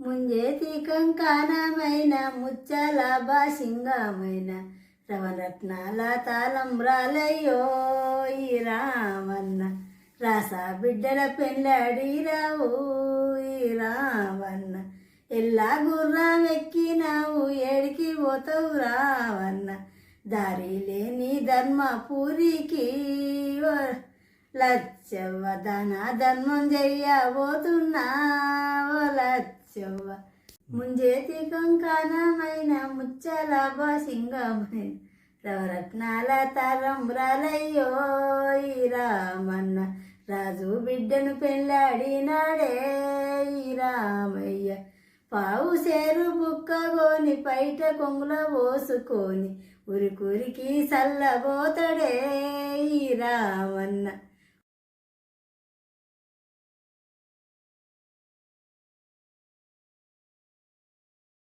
ముంజేతి కంకానమైన ముచ్చల బాసింగమైన రవరత్నాల తాళంబ్రాలయ్యో ఈ రామన్న రాసా బిడ్డల పెళ్ళాడిరావు ఈ రావన్న ఎల్లా గుర్రం ఎక్కినావు ఏడికి పోతావు రావన్న దారి లేని ధర్మపూరికి లచ్చవ్వ దాన ధర్మం చెయ్యబోతున్నా లచ్చవ్వ ముంజేతి కంకణమైన ముచ్చల సింగమైన రవరత్నాల తరంబ్రాలయ్యో రామన్న రాజు బిడ్డను పెళ్ళాడినాడే రామయ్య. పావు సేరు బుక్కగోని పైట కొంగుల పోసుకొని ఉరికురికి సల్లబోతడే రామన్న.